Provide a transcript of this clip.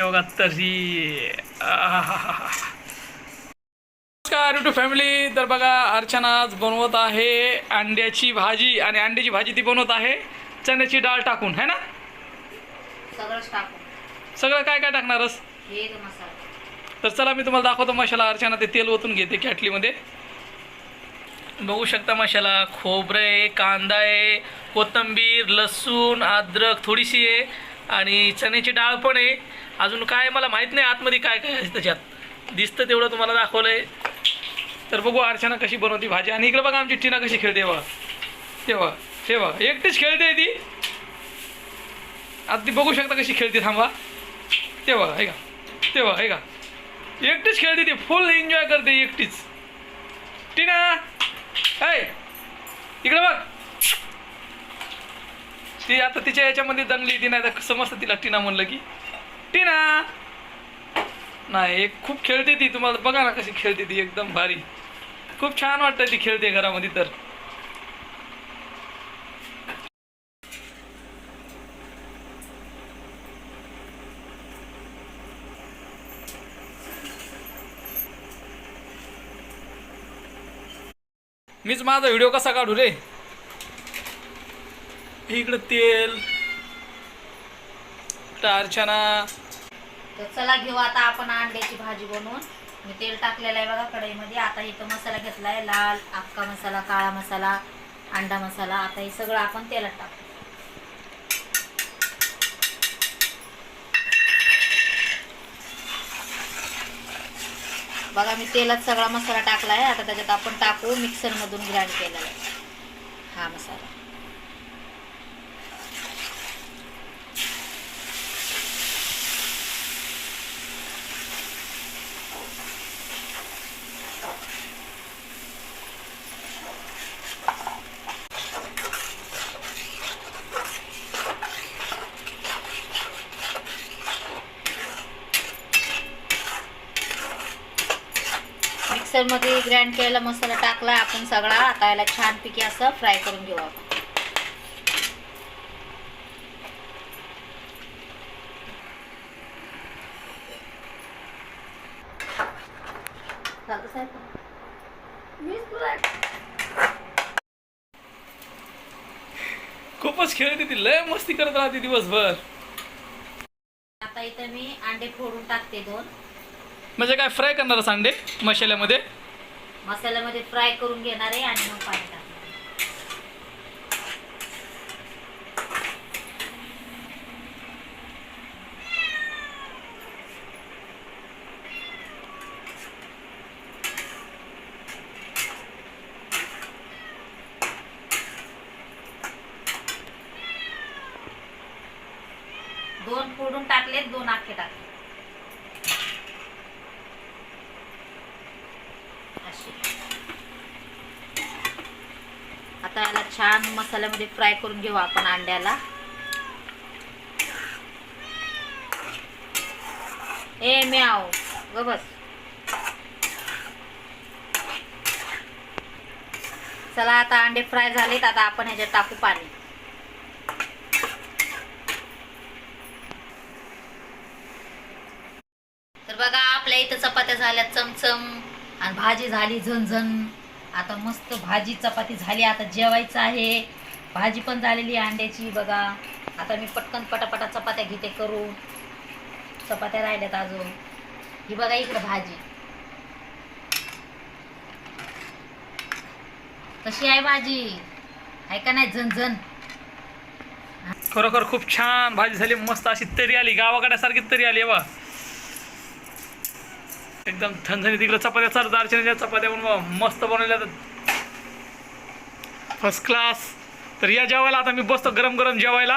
हे बघा तरी नमस्कार युट्यूब फॅमिली तर बघा अर्चना आज बनवत आहे अंड्याची भाजी आणि अंड्याची भाजी ती बनवत आहे. चण्याची डाळ टाकून है ना? सगळंच टाकून. सगळं काय काय टाकणारच हे मसाला. तर चला मी तुम्हाला दाखवतो मसाला. अर्चना ते तेल ओतून घेते कॅटलीमध्ये. बघू शकता मसाला. खोबरं आहे कांदा आहे कोथिंबीर लसूण अद्रक थोडीशी आहे. आणि चण्याची डाळ पण आहे. अजून काय मला माहीत नाही आतमध्ये काय काय आहे त्याच्यात. दिसतं तेवढं तुम्हाला दाखवलं आहे तर बघू अर्चना कशी बनवती भाजी. आणि इकडे बघा आमची टीना कशी खेळते बघा. तेव्हा तेव्हा एकटीच खेळते ती. आता ती बघू शकता कशी खेळते थांबा. तेव्हा आहे का तेव्हा आहे का एकटीच खेळते ती. फुल एन्जॉय करते एकटीच. टीना ऐ इकडे बघ. ती आता तिच्या याच्यामध्ये दणली ती नाही तर समजतं तिला टीना म्हणलं की. टीना! नाही एक खूप खेळते ती. तुम्हाला बघा ना कशी खेळते ती एकदम भारी. खूप छान वाटतं ती खेळते घरामध्ये तर. मीच माझा व्हिडिओ कसा काढू रे? इकडं तेल अर्चना. तर चला घेऊ आता आपण अंड्याची भाजी बनवून. मी तेल टाकलेलं आहे बघा कढईमध्ये. आता इथं मसाला घेतलाय लाल अक्का मसाला काळा मसाला अंडा मसाला. आता हे सगळं आपण तेलात टाकू. बघा मी तेलात सगळा मसाला टाकलाय. आता त्याच्यात आपण टाकू मिक्सर मधून ग्राइंड केलेला. आहे हा मसाला. मिक्सरमध्ये ग्राइंड केलेला मसाला टाकला आपण सगळा आता याला छानपैकी असं फ्राय करून घेऊ आपण? खूपच खेळते ती लय मस्ती करत राहते दिवसभर. आता इथं मी अंडे फोडून टाकते दोन. म्हणजे काय फ्राय करणार अंडे मसाल्यामध्ये? मसाल्यामध्ये फ्राय करून घेणार आहे आणि मग पाणी टाकणार दोन फोडून टाकलेत दोन आखे टाकले अशी आता याला छान मसाल्यामध्ये फ्राय करून घेऊ आपण अंड्याला. ए म्याव ग बस. चला आता अंडे फ्राय झालेत आता आपण ह्याच्यात टाकू पाणी. तर बघा आपल्या इथं चपात्या झाल्या चमचम आणि भाजी झाली झणझण. आता मस्त भाजी चपाती झाली आता जेवायचं आहे. भाजी पण झालेली आहे अंड्याची बघा. आता मी पटकन पटापटा चपात्या घेते करून चपात्या राहिल्यात अजून. ही बघा इकडं भाजी. कशी आहे भाजी? आहे का नाही झणझण? खरोखर खूप छान भाजी झाली मस्त अशी तरी आली गावाकड्यासारखी तरी आली बा एकदम थंडणी तिकडे चपात्या सर अर्चनेच्या चपात्या म्हणून मस्त बनवल्या फर्स्ट क्लास तर या जेवायला आता मी बसतो गरम गरम जेवायला.